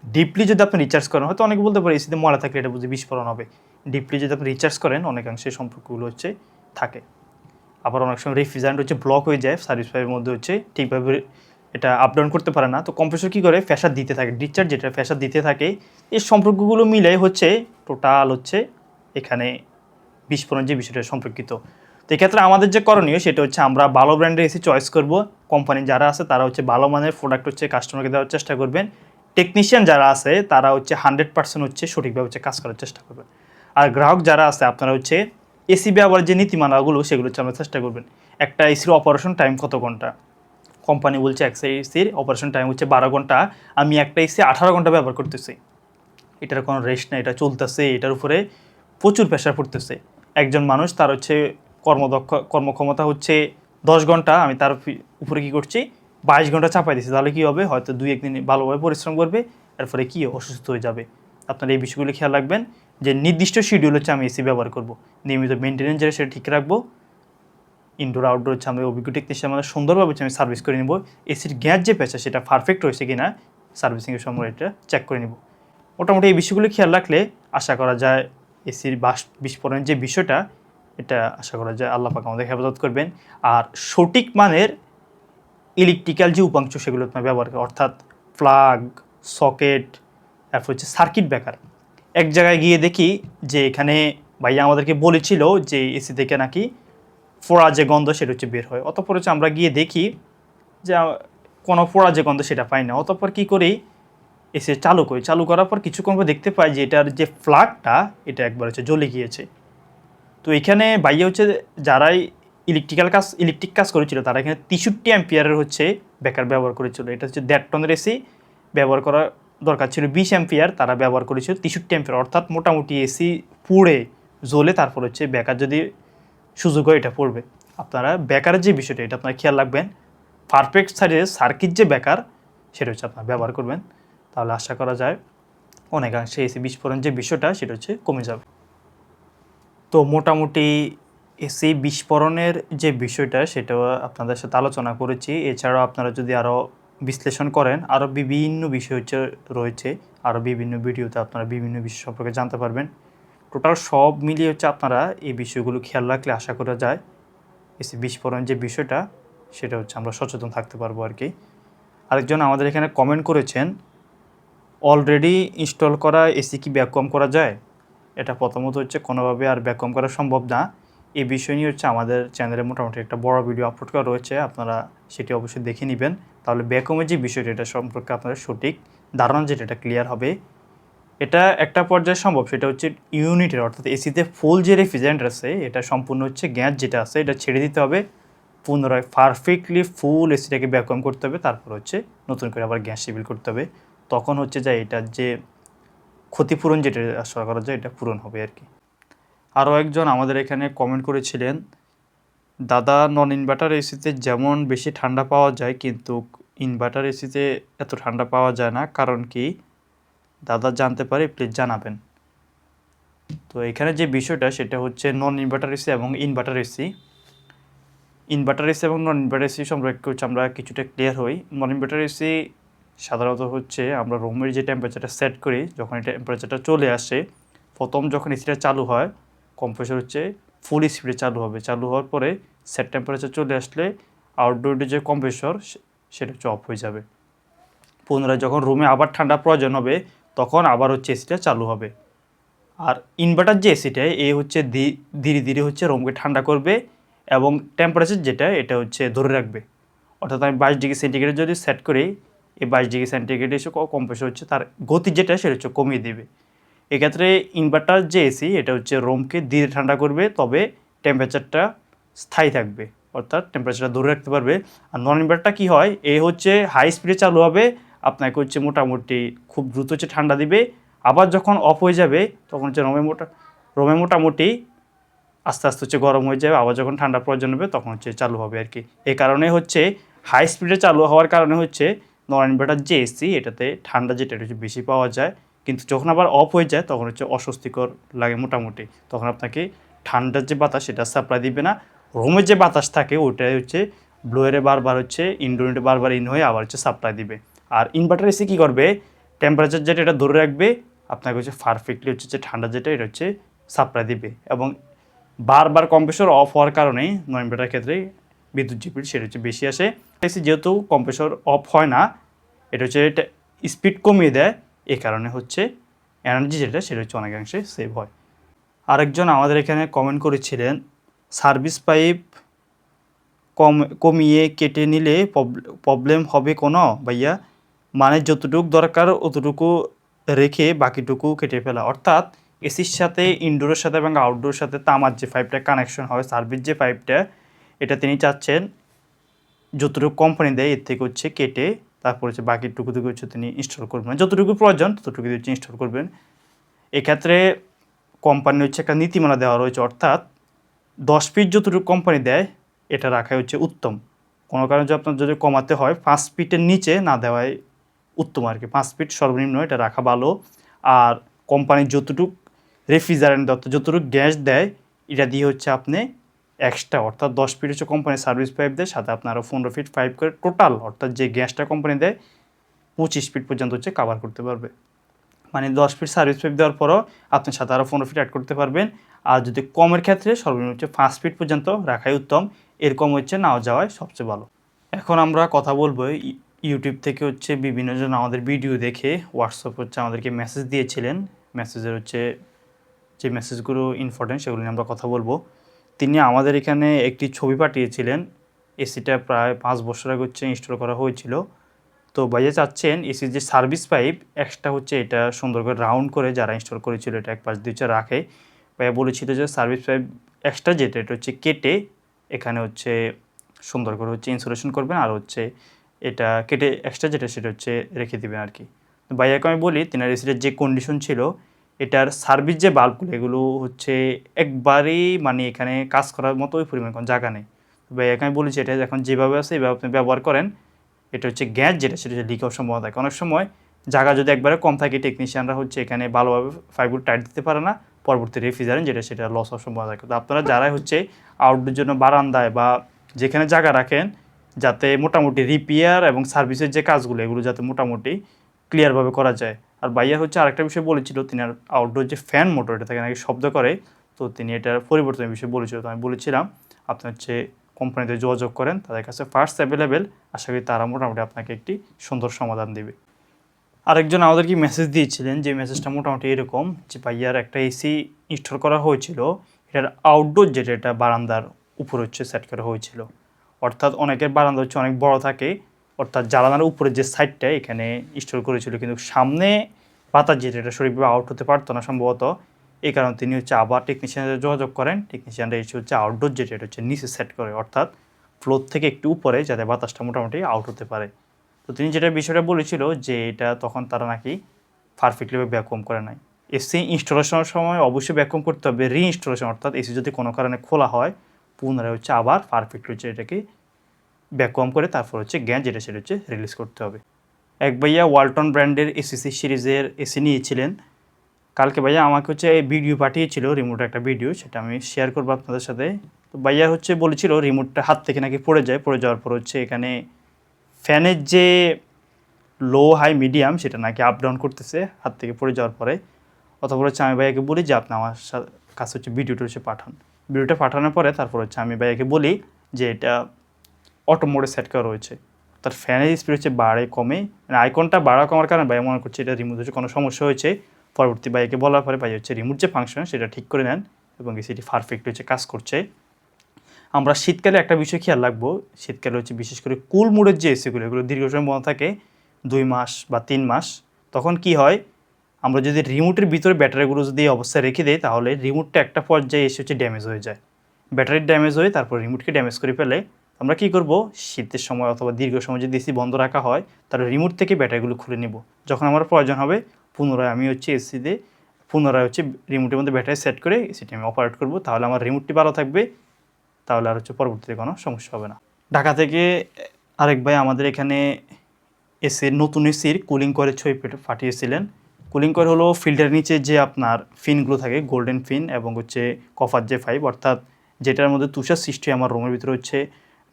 ডিপলি যদি আপনি রিচার্জ করেন, হয়তো অনেকে বলতে পারে এসিতে ময়লা থাকলে এটা বুঝে বিস্ফোরণ হবে। ডিপলি যদি আপনি রিচার্জ করেন, অনেকাংশে সম্পর্কগুলো হচ্ছে থাকে। আবার অনেক সময় রেফ্রিজারেন্ট হচ্ছে ব্লক হয়ে যায় সার্ভিস পাইপের মধ্যে হচ্ছে ঠিকভাবে এটা আপ ডাউন করতে পারে না। তো কম্প্রেসর কী করে? ফ্যাসার দিতে থাকে ডিসচার্জ যেটা ফ্যাসার দিতে থাকে, এই সম্পর্কগুলো মিলে হচ্ছে টোটাল হচ্ছে এখানে বিস্ফোরণ যে বিষয়টা সম্পর্কিত। তো এক্ষেত্রে আমাদের যে করণীয় সেটা হচ্ছে আমরা ভালো ব্র্যান্ডের এসি চয়েস করব। কোম্পানি যারা আছে তারা হচ্ছে ভালো মানের প্রোডাক্ট হচ্ছে কাস্টমারকে দেওয়ার চেষ্টা করবেন। টেকনিশিয়ান যারা আছে তারা হচ্ছে হান্ড্রেড পার্সেন্ট হচ্ছে সঠিকভাবে হচ্ছে কাজ করার চেষ্টা করবেন। আর গ্রাহক যারা আছে আপনারা হচ্ছে এসি ব্যবহারের যে নীতিমালাগুলো, সেগুলো হচ্ছে আমরা চেষ্টা করবেন। একটা এসির অপারেশন টাইম কত ঘণ্টা? কোম্পানি বলছে একটা এসির অপারেশন টাইম হচ্ছে বারো ঘণ্টা। আমি একটা এসি আঠারো ঘণ্টা ব্যবহার করতেছি। এটার কোনো রেস্ট নেই, এটা চলতেছে, এটার উপরে প্রচুর প্রেশার পড়তেছে। একজন মানুষ, তার হচ্ছে কর্মদক্ষ, কর্মক্ষমতা হচ্ছে দশ ঘণ্টা। আমি তার উপরে কী করছি? বাইশ ঘণ্টা চাপাই দিচ্ছি তাহলে কী হবে? হয়তো দুই একদিন ভালোভাবে পরিশ্রম করবে, এরপরে কী অসুস্থ হয়ে যাবে? আপনারা এই বিষয়গুলো খেয়াল রাখবেন। যে নির্দিষ্ট শিডিউল হচ্ছে আমি এসি ব্যবহার করব। নিয়মিত মেনটেনেন্স যেটা সেটা ঠিক রাখব। ইনডোর আউটডোর হচ্ছে আমরা অভিজ্ঞ টেকনিশিয়ান আমাদের সুন্দরভাবে হচ্ছে আমি সার্ভিস করে নিব। এসির গ্যাস যে পেঁচা সেটা পারফেক্ট রয়েছে কি না সার্ভিসিংয়ের সময় এটা চেক করে নিব। মোটামুটি এই বিষয়গুলো খেয়াল রাখলে আশা করা যায় এসির বাস বিস্ফোরণের যে বিষয়টা, এটা আশা করা যায় আল্লাহ পাক আমাদের হেফাজত করবেন। আর সঠিক মানের ইলেকট্রিক্যাল যে উপাংশ, সেগুলো আপনার ব্যবহার করে। অর্থাৎ প্লাগ সকেট তারপর হচ্ছে সার্কিট ব্রেকার এক জায়গায় গিয়ে দেখি যে এখানে ভাইয়া আমাদেরকে বলেছিল যে এসি থেকে নাকি ফোড়া যে গন্ধ সেটা হচ্ছে বের হয়। অতঃপর হচ্ছে আমরা গিয়ে দেখি যে কোনো ফোড়া যে গন্ধ সেটা পাই না। অতঃপর কী করি এসে চালু করি। চালু করার পর কিছুক্ষণ পর দেখতে পাই যে এটার যে ফ্লাগটা, এটা একবার হচ্ছে জ্বলে গিয়েছে। তো এখানে বাইরে হচ্ছে যারাই ইলেকট্রিক্যাল কাজ ইলেকট্রিক কাজ করেছিল, তারা এখানে তেষট্টি অ্যাম্পিয়ারের হচ্ছে বেকার ব্যবহার করেছিল। এটা হচ্ছে দেড় টনের এসি ব্যবহার করা দরকার ছিল বিশ অ্যাম্পিয়ার, তারা ব্যবহার করেছিল তেষট্টি অ্যাম্পিয়ার। অর্থাৎ মোটামুটি এসি পুড়ে, জ্বলে তারপর হচ্ছে বেকার যদি সুযোগ হয় এটা পড়বে। আপনারা বেকারের যে বিষয়টা, এটা আপনারা খেয়াল রাখবেন। পারফেক্ট সাইজে সার্কিট যে বেকার, সেটা হচ্ছে আপনারা ব্যবহার করবেন। তাহলে আশা করা যায় অনেকাংশে এসি বিস্ফোরণ যে বিষয়টা, সেটা হচ্ছে কমে যাবে। তো মোটামুটি এসি বিস্ফোরণের যে বিষয়টা সেটা আপনাদের সাথে আলোচনা করেছি। এছাড়াও আপনারা যদি আরও বিশ্লেষণ করেন আরও বিভিন্ন বিষয় হচ্ছে, রয়েছে। আরও বিভিন্ন ভিডিওতে আপনারা বিভিন্ন বিষয় সম্পর্কে জানতে পারবেন। টোটাল সব মিলিয়ে হচ্ছে আপনারা এই বিষয়গুলো খেয়াল রাখলে আশা করা যায়, এসি বিস্ফোরণ যে বিষয়টা, সেটা হচ্ছে আমরা সচেতন থাকতে পারব আর কি আরেকজন আমাদের এখানে কমেন্ট করেছেন অলরেডি ইনস্টল করা এসি কি ব্যাককম করা যায়? এটা প্রথমত হচ্ছে কোনোভাবে আর ব্যাককম করা সম্ভব না। এই বিষয় নিয়ে হচ্ছে আমাদের চ্যানেলে মোটামুটি একটা বড় ভিডিও আপলোড করা রয়েছে, আপনারা সেটি অবশ্যই দেখে নেবেন। তাহলে ব্যাককমের যে বিষয়টা, এটা সম্পর্কে আপনাদের সঠিক ধারণা যেটা, এটা ক্লিয়ার হবে। এটা একটা পর্যায়ে সম্ভব, সেটা হচ্ছে ইউনিটের অর্থাৎ এসিতে ফুল যে রেফ্রিজারেন্ট আছে, এটা সম্পূর্ণ হচ্ছে গ্যাস যেটা আছে, এটা ছেড়ে দিতে হবে। পুনরায় পারফেক্টলি ফুল এসিটাকে ব্যাকম করতে হবে, তারপর হচ্ছে নতুন করে আবার গ্যাস সিভিল করতে হবে। তখন হচ্ছে যে এটার যে ক্ষতিপূরণ যেটা আশা করা যায়, এটা পূরণ হবে আর কি। আরও একজন আমাদের এখানে কমেন্ট করেছিলেন, দাদা নন ইনভার্টার এসিতে যেমন বেশি ঠান্ডা পাওয়া যায়, কিন্তু ইনভার্টার এসিতে এত ঠান্ডা পাওয়া যায় না, কারণ কি? দাদা জানতে পারে প্লিজ জানাবেন। তো এখানে যে বিষয়টা, সেটা হচ্ছে নন ইনভার্টার এসি এবং ইনভার্টার এসি ইনভার্টার এসি এবং নন ইনভার্টার এসি সম্পর্কে হচ্ছে আমরা কিছুটা ক্লিয়ার হই। নন ইনভার্টার এসি সাধারণত হচ্ছে আমরা রুমের যে টেম্পারেচারটা সেট করি, যখন এই টেম্পারেচারটা চলে আসে, প্রথম যখন এসিটা চালু হয় কম্প্রেসর হচ্ছে ফুল স্পিডে চালু হবে। চালু হওয়ার পরে সেট টেম্পারেচার চলে আসলে আউটডোর যে কম্প্রেসর সেটা হচ্ছে অফ হয়ে যাবে। পুনরায় যখন রুমে আবার ঠান্ডা প্রয়োজন হবে, তখন আবার হচ্ছে এসিটা চালু হবে। আর ইনভার্টার যে এসিটা এ হচ্ছে ধীরে ধীরে হচ্ছে রুমকে ঠান্ডা করবে এবং টেম্পারেচার যেটা, এটা হচ্ছে ধরে রাখবে। অর্থাৎ আমি বাইশ ডিগ্রি সেন্টিগ্রেড যদি সেট করি, এই বাইশ ডিগ্রি সেন্টিগ্রেড এসে কম্প্রেসর হচ্ছে তার গতি যেটা, সেটা হচ্ছে কমিয়ে দেবে। এক্ষেত্রে ইনভার্টার যে এসি এটা হচ্ছে রোমকে ধীরে ঠান্ডা করবে, তবে টেম্পারেচারটা স্থায়ী থাকবে। অর্থাৎ টেম্পারেচারটা ধরে রাখতে পারবে। আর নন ইনভার্টারটা কী হয়? এ হচ্ছে হাই স্পিডে চালু হবে। আপনাকে হচ্ছে মোটামুটি খুব দ্রুত হচ্ছে ঠান্ডা দিবে। আবার যখন অফ হয়ে যাবে, তখন হচ্ছে রোমে মোটা, রোমে মোটামুটি আস্তে আস্তে হচ্ছে গরম হয়ে যাবে। আবার যখন ঠান্ডা প্রয়োজন হবে, তখন হচ্ছে চালু হবে আর কি এই কারণে হচ্ছে হাই স্পিডে চালু হওয়ার কারণে হচ্ছে নন ইনভার্টার যে এসি এটাতে ঠান্ডা যেটা হচ্ছে বেশি পাওয়া যায়। কিন্তু যখন আবার অফ হয়ে যায়, তখন হচ্ছে অস্বস্তিকর লাগে মোটামুটি। তখন আপনাকে ঠান্ডার যে বাতাস, সেটা সাপ্লাই দিবে না। রুমের যে বাতাস থাকে ওটাই হচ্ছে ব্লোয়ারে বারবার হচ্ছে ইনডোরেটে বারবার ইন হয়ে আবার হচ্ছে সাপ্লাই দিবে। আর ইনভার্টার এসি কী করবে? টেম্পারেচার যেটা, এটা ধরে রাখবে, আপনাকে হচ্ছে পারফেক্টলি হচ্ছে যে ঠান্ডা যেটা, এটা হচ্ছে সাপ্লাই দিবে। এবং বারবার কম্প্রেসর অফ হওয়ার কারণে নন ইনভার্টার ক্ষেত্রে বিদ্যুৎ জিপির সেটা হচ্ছে বেশি আসে। এসি যেহেতু কম্প্রেসর অফ হয় না, এটা হচ্ছে এটা স্পিড কমিয়ে দেয়, এ কারণে হচ্ছে এনার্জি যেটা, সেটা হচ্ছে অনেকাংশে সেভ হয়। আরেকজন আমাদের এখানে কমেন্ট করেছিলেন সার্ভিস পাইপ কম, কমিয়ে কেটে নিলে প্রবলেম হবে কোনো? ভাইয়া মানে যতটুকু দরকার অতটুকু রেখে বাকিটুকু কেটে ফেলা। অর্থাৎ এসির সাথে ইনডোরের সাথে এবং আউটডোরের সাথে তামার যে পাইপটা কানেকশন হয়, সার্ভিস যে পাইপটা এটা তিনি চাচ্ছেন যতটুকু কোম্পানি দেয়, এর থেকে হচ্ছে কেটে তারপর হচ্ছে বাকিটুকু থেকে হচ্ছে তিনি ইনস্টল করবেন। যতটুকু প্রয়োজন ততটুকু হচ্ছে ইনস্টল করবেন। এক্ষেত্রে কোম্পানি হচ্ছে একটা নীতিমালা দেওয়া রয়েছে। অর্থাৎ দশ ফিট যতটুকু কোম্পানি দেয়, এটা রাখাই হচ্ছে উত্তম। কোনো কারণে যদি আপনার যদি কমাতে হয়, পাঁচ ফিটের নিচে না দেওয়াই উত্তম আর কি। পাঁচ ফিট সর্বনিম্ন, এটা রাখা ভালো। আর কোম্পানি যতটুক রেফ্রিজারেন্ট দত্ত যতটুকু গ্যাস দেয়, এটা দিয়ে হচ্ছে আপনি এক্সট্রা অর্থাৎ দশ ফিট হচ্ছে কোম্পানি সার্ভিস পাইপ দেয়, সাথে আপনার পনেরো ফিট পাইপ করে টোটাল অর্থাৎ যে গ্যাসটা কোম্পানি দেয়, পঁচিশ ফিট পর্যন্ত হচ্ছে কাভার করতে পারবে। মানে দশ ফিট সার্ভিস পাইপ দেওয়ার পরও আপনি সাথে আরও পনেরো ফিট অ্যাড করতে পারবেন। আর যদি কমের ক্ষেত্রে সর্বনিম্ন হচ্ছে পাঁচ ফিট পর্যন্ত রাখাই উত্তম। এরকম হচ্ছে নাও যাওয়াই সবচেয়ে ভালো। এখন আমরা কথা বলব ইউটিউব থেকে হচ্ছে বিভিন্ন জন আমাদের ভিডিও দেখে হোয়াটসঅ্যাপ হচ্ছে আমাদেরকে মেসেজ দিয়েছিলেন। মেসেজের হচ্ছে যে মেসেজগুলো ইম্পর্টেন্ট সেগুলো নিয়ে আমরা কথা বলব। তিনি আমাদের এখানে একটি ছবি পাঠিয়েছিলেন। এসিটা প্রায় পাঁচ বছর আগে হচ্ছে ইনস্টল করা হয়েছিল। তো ভাইয়া চাচ্ছেন এসির যে সার্ভিস পাইপ এক্সট্রা হচ্ছে এটা সুন্দর করে রাউন্ড করে যারা ইনস্টল করেছিল এটা এক পাশ দিয়ে রাখে। ভাইয়া বলেছিল যে সার্ভিস পাইপ এক্সট্রা যেটা, এটা হচ্ছে কেটে এখানে হচ্ছে সুন্দর করে হচ্ছে ইনসুলেশন করবেন আর হচ্ছে এটা কেটে এক্সট্রা যেটা, সেটা হচ্ছে রেখে দেবেন আর কি তো ভাইয়াকে আমি বলি, তিনার এসিটার যে কন্ডিশন ছিল, এটার সার্ভিস যে বাল্বগুলো এগুলো হচ্ছে একবারেই মানে এখানে কাজ করার মতো ওই পরিমাণ কোনো জায়গা নেই। তো ভাইয়াকে আমি বলেছি, এটা এখন যেভাবে আছে এইভাবে আপনি ব্যবহার করেন। এটা হচ্ছে গ্যাস যেটা, সেটা হচ্ছে লিক হওয়ার সম্ভাবনা থাকে। অনেক সময় জায়গা যদি একবারে কম থাকে টেকনিশিয়ানরা হচ্ছে এখানে ভালোভাবে ফাইবগুলো টাইট দিতে পারে না পরবর্তী রেফ্রিজারেন্ট যেটা সেটা লস হওয়ার সম্ভাবনা থাকে। তো আপনারা যারাই হচ্ছে আউটডোর জন্য বারান্দায় বা যেখানে জায়গা রাখেন, যাতে মোটামুটি রিপেয়ার এবং সার্ভিসের যে কাজগুলো, এগুলো যাতে মোটামুটি ক্লিয়ারভাবে করা যায়। আর বাইয়া হচ্ছে আরেকটা বিষয় বলেছিল, তিনি আর আউটডোর যে ফ্যান মোটর এটা থেকে নাকি শব্দ করে, তো তিনি এটার পরিবর্তনের বিষয়ে বলেছিল। তো আমি বলেছিলাম, আপনি হচ্ছে কোম্পানিতে যোগাযোগ করেন, তাদের কাছে ফার্স্ট অ্যাভেলেবেল আশা করি তারা মোটামুটি আপনাকে একটি সুন্দর সমাধান দেবে। আরেকজন আমাদেরকে মেসেজ দিয়েছিলেন যে মেসেজটা মোটামুটি এরকম যে ভাইয়ার একটা এসি ইনস্টল করা হয়েছিল। এটার আউটডোর যেটা এটা বারান্দার উপর হচ্ছে সেট করা হয়েছিল। অর্থাৎ অনেকের বারান্দা হচ্ছে অনেক বড় থাকে। অর্থাৎ জানালার উপরে যে সাইডটা এখানে ইনস্টল করেছিল। কিন্তু সামনে বাতাস যেটা এটা সঠিকভাবে আউট হতে পারতো না সম্ভবত। এই কারণে তিনি হচ্ছে আবার টেকনিশিয়ানদের যোগাযোগ করেন। টেকনিশিয়ানরা এসে হচ্ছে আউটডোর যেটা এটা হচ্ছে নিচে সেট করে। অর্থাৎ ফ্লোর থেকে একটু উপরে যাতে বাতাসটা মোটামুটি আউট হতে পারে। তো তিনি যেটা বিষয়টা বলেছিল যে এটা তখন তারা নাকি পারফেক্টলিভাবে ব্যাকম করে নাই। এসি ইনস্টলেশনের সময় অবশ্যই ব্যাকম করতে হবে রিইনস্টলেশন অর্থাৎ এসি যদি কোনো কারণে খোলা হয়, পুনরায় হচ্ছে আবার পারফেক্ট হচ্ছে এটাকে ব্যাকুয়াম করে তারপর হচ্ছে গ্যান যেটা সেটা হচ্ছে রিলিজ করতে হবে। এক ভাইয়া ওয়ালটন ব্র্যান্ডের এসিসি সিরিজের এসি নিয়েছিলেন। কালকে ভাইয়া আমাকে হচ্ছে ভিডিও পাঠিয়েছিল রিমোটের একটা ভিডিও সেটা আমি শেয়ার করব আপনাদের সাথে। তো ভাইয়া হচ্ছে বলেছিল রিমোটটা হাত থেকে নাকি পড়ে যায়, পড়ে যাওয়ার পর হচ্ছে এখানে ফ্যানের যে লো, হাই, মিডিয়াম সেটা নাকি আপ ডাউন করতেছে হাত থেকে পড়ে যাওয়ার পরে। অথবা হচ্ছে আমি ভাইয়াকে বলি যে আপনি আমার কাছে হচ্ছে ভিডিওটা হচ্ছে পাঠান। ভিডিওটা পাঠানোর পরে তারপর হচ্ছে আমি ভাইয়াকে বলি যে এটা অটো মোডে সেট করা রয়েছে। তার ফ্যানের স্পিড হচ্ছে বাড়ে, কমে মানে আইকনটা বাড়া কমার কারণে ভাই মনে করছে এটা রিমোট হচ্ছে, কোনো সমস্যা হয়েছে। পরবর্তী ভাইকে বলার পরে ভাই হচ্ছে রিমোট যে ফাংশন সেটা ঠিক করে নেন এবং সেটি পারফেক্ট হচ্ছে কাজ করছে। আমরা শীতকালে একটা বিষয় খেয়াল রাখব, শীতকালে হচ্ছে বিশেষ করে কুল মুডের যে এসিগুলো, এগুলো দীর্ঘ সময় বন্ধ থাকে, দুই মাস বা তিন মাস, তখন কি হয়? আমরা যদি রিমোটের ভিতরে ব্যাটারিগুলো যদি অবস্থায় রেখে দিই, তাহলে রিমোটটা একটা পর্যায়ে এসে হচ্ছে ড্যামেজ হয়ে যায়। ব্যাটারির ড্যামেজ হয়ে তারপর রিমোটকে ড্যামেজ করে ফেলে, আমরা কি করব? শীতের সময় অথবা দীর্ঘ সময় যদি এসি বন্ধ রাখা হয়, তাহলে রিমোট থেকে ব্যাটারিগুলো খুলে নেব। যখন আমার প্রয়োজন হবে, পুনরায় আমি হচ্ছে এসিতে, পুনরায় হচ্ছে রিমোটের মধ্যে ব্যাটারি সেট করে এসিটি আমি অপারেট করব। তাহলে আমার রিমোটটি ভালো থাকবে তাহলে আর হচ্ছে পরবর্তীতে কোনো সমস্যা হবে না। ঢাকা থেকে আরেক ভাই আমাদের এখানে এসির নতুন এসির কুলিং করে ছয় পেটে পাঠিয়েছিলেন কুলিং করে হলো ফিল্টার নিচে যে আপনার ফিনগুলো থাকে, গোল্ডেন ফিন এবং হচ্ছে কফার যে ফাইভ অর্থাৎ যেটার মধ্যে তুষার সৃষ্টি আমার রুমের ভিতরে হচ্ছে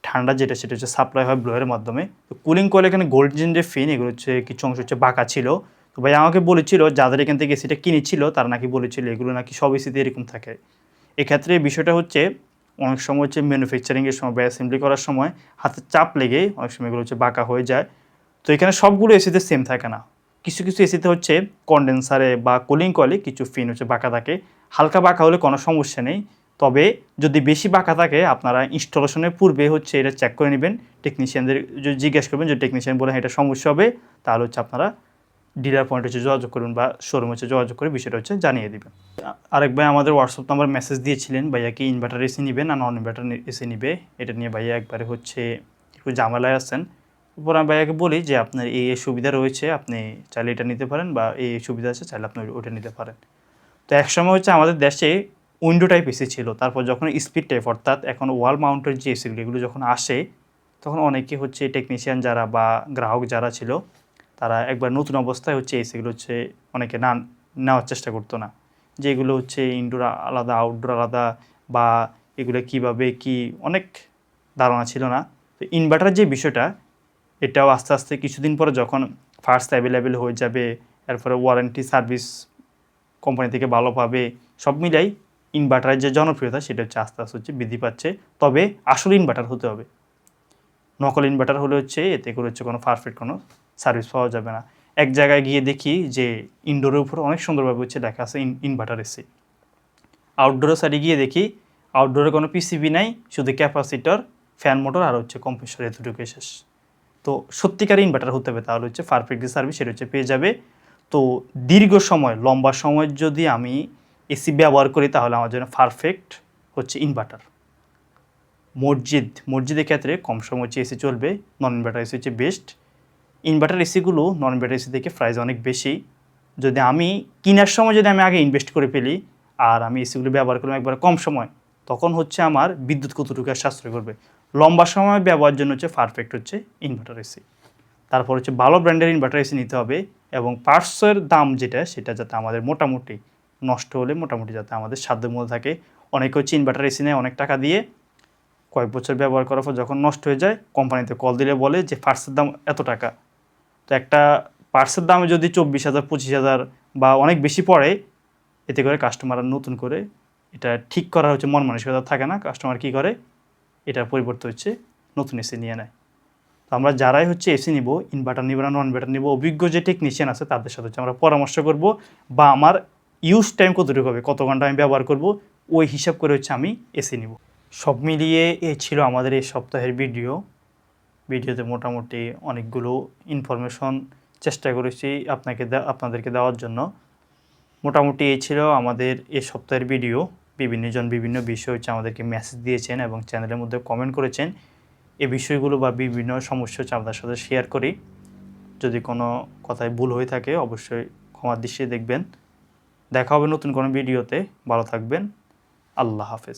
ঠান্ডা যেটা, সেটা হচ্ছে সাপ্লাই হয় ব্লোয়ের মাধ্যমে। তো কুলিং করে এখানে গোল্ডেন যে ফিন এগুলো হচ্ছে কিছু অংশ হচ্ছে বাঁকা ছিল। তো ভাই আমাকে বলেছিল, যাদের এখান থেকে এসিটা কিনেছিল, তারা নাকি বলেছিল, এগুলো নাকি সব এসিতে এরকম থাকে। এক্ষেত্রে বিষয়টা হচ্ছে অনেক সময় হচ্ছে ম্যানুফ্যাকচারিংয়ের সময় বা অ্যাসেম্বলি করার সময় হাতে চাপ লেগে অনেক সময় এগুলো হচ্ছে বাঁকা হয়ে যায়। তো এখানে সবগুলো এসিতে সেম থাকে না। কিছু কিছু এসিতে হচ্ছে কন্ডেন্সারে বা কুলিং কলে কিছু ফিন হচ্ছে বাঁকা থাকে। হালকা বাঁকা হলে কোনো সমস্যা নেই। তবে যদি বেশি বাঁকা থাকে, আপনারা ইনস্টলেশনের পূর্বে হচ্ছে এটা চেক করে নেবেন। টেকনিশিয়ানদের যদি জিজ্ঞেস করবেন যে টেকনিশিয়ান বলে এটা সমস্যা হবে, তাহলে হচ্ছে আপনারা ডিলার পয়েন্ট হচ্ছে যোগাযোগ করুন বা শোরুম হচ্ছে যোগাযোগ করে বিষয়টা হচ্ছে জানিয়ে দিবেন। আরেক ভাই আমাদের হোয়াটসঅ্যাপ নাম্বার মেসেজ দিয়েছিলেন, ভাইয়া কি ইনভার্টার এসি নিবে না নন ইনভার্টার এসি নিবে? এটা নিয়ে ভাইয়া একবারে হচ্ছে একটু ঝামেলায় আছেন। এরপর আমি ভাইয়াকে বলি যে আপনার এই সুবিধা রয়েছে, আপনি চাইলে এটা নিতে পারেন বা এই এই সুবিধা আছে চাইলে আপনি ওটা নিতে পারেন। তো একসময় হচ্ছে আমাদের দেশে উইন্ডো টাইপ এসি ছিল, তারপর যখন স্পিড টাইপ অর্থাৎ এখন ওয়াল মাউন্টের যে এসিগুলো এগুলো যখন আসে, তখন অনেকে হচ্ছে টেকনিশিয়ান যারা বা গ্রাহক যারা ছিল তারা একবার নতুন অবস্থায় হচ্ছে এসিগুলো হচ্ছে অনেকে না নেওয়ার চেষ্টা করতো না। যেগুলো হচ্ছে ইনডোর আলাদা আউটডোর আলাদা বা এগুলো কীভাবে কি অনেক ধারণা ছিল না। তো ইনভার্টার যে বিষয়টা, এটাও আস্তে আস্তে কিছুদিন পরে যখন ফার্স্ট অ্যাভেলেবেল হয়ে যাবে, এরপরে ওয়ারেন্টি সার্ভিস কোম্পানি থেকে ভালো পাবে, সব মিলাই ইনভার্টারের যে জনপ্রিয়তা সেটা হচ্ছে আস্তে আস্তে হচ্ছে বৃদ্ধি পাচ্ছে। তবে আসল ইনভার্টার হতে হবে। নকল ইনভার্টার হলে হচ্ছে এতে করে হচ্ছে কোনো পারফেক্ট কোনো সার্ভিস পাওয়া যাবে না। এক জায়গায় গিয়ে দেখি যে ইনডোরের উপর অনেক সুন্দরভাবে হচ্ছে লেখা আছে ইনভার্টার এসি। আউটডোরের সাইডে গিয়ে দেখি আউটডোরে কোনো পিসিবি নাই, শুধু ক্যাপাসিটর ফ্যান মোটর আর হচ্ছে কম্প্রেসর এতটুকু শেষ। তো সত্যিকার ইনভার্টার হতে হবে তাহলে হচ্ছে পারফেক্ট যে সার্ভিস সেটা হচ্ছে পেয়ে যাবে। তো দীর্ঘ সময়, লম্বা সময় যদি আমি এসি ব্যবহার করি তাহলে আমার জন্য পারফেক্ট হচ্ছে ইনভার্টার মসজিদ, মসজিদের ক্ষেত্রে কম সময় হচ্ছে এসি চলবে নন ইনভার্টার এসি হচ্ছে বেস্ট ইনভার্টার এসিগুলো নন ইনভার্টার এসি থেকে প্রাইস অনেক বেশি। যদি আমি কেনার সময় যদি আমি আগে ইনভেস্ট করে ফেলি আর আমি এসিগুলো ব্যবহার করলাম একবার কম সময়, তখন হচ্ছে আমার বিদ্যুৎ কতটুকু আর সাশ্রয় করবে? লম্বা সময় ব্যবহারের জন্য হচ্ছে পারফেক্ট হচ্ছে ইনভার্টার এসি তারপর হচ্ছে ভালো ব্র্যান্ডের ইনভার্টার এসি নিতে হবে এবং পার্টসের দাম যেটা, সেটা যাতে আমাদের মোটামুটি নষ্ট হলে মোটামুটি যাতে আমাদের সাধ্যের মধ্যে থাকে। অনেকে হচ্ছে ইনভার্টার এসি নেয় অনেক টাকা দিয়ে। কয়েক বছর ব্যবহার করার পর যখন নষ্ট হয়ে যায় কোম্পানিতে কল দিলে বলে যে পার্টসের দাম এত টাকা। তো একটা পার্টসের দামে যদি চব্বিশ হাজার, পঁচিশ হাজার বা অনেক বেশি পড়ে, এতে করে কাস্টমার নতুন করে এটা ঠিক করা হচ্ছে মন মানসিকতা থাকে না। কাস্টমার কি করে? এটার পরিবর্তে হচ্ছে, নতুন এসি নিয়ে নেয়। তো আমরা যারাই হচ্ছে এসি নিব ইনভার্টার নিব না নন ইনভার্টার নিব, অভিজ্ঞ যে টেকনিশিয়ান আছে তাদের সাথে হচ্ছে আমরা পরামর্শ করব বা আমার ইউজ টাইম কতটুকু হবে, কত ঘণ্টা আমি ব্যবহার করব, ওই হিসাব করে হচ্ছে আমি এসি নিব। সব মিলিয়ে এ ছিল আমাদের এই সপ্তাহের ভিডিও ভিডিওতে মোটামুটি অনেকগুলো ইনফরমেশন চেষ্টা করেছি আপনাকে আপনাদেরকে দেওয়ার জন্য। মোটামুটি এই ছিল আমাদের এ সপ্তাহের ভিডিও বিভিন্নজন বিভিন্ন বিষয় হচ্ছে আমাদেরকে মেসেজ দিয়েছেন এবং চ্যানেলের মধ্যে কমেন্ট করেছেন। এই বিষয়গুলো বা বিভিন্ন সমস্যা হচ্ছে আপনাদের সাথে শেয়ার করি। যদি কোনো কথায় ভুল হয়ে থাকে অবশ্যই ক্ষমার দৃষ্টিতে দেখবেন। দেখা হবে নতুন কোনো ভিডিওতে ভালো থাকবেন। আল্লাহ হাফেজ।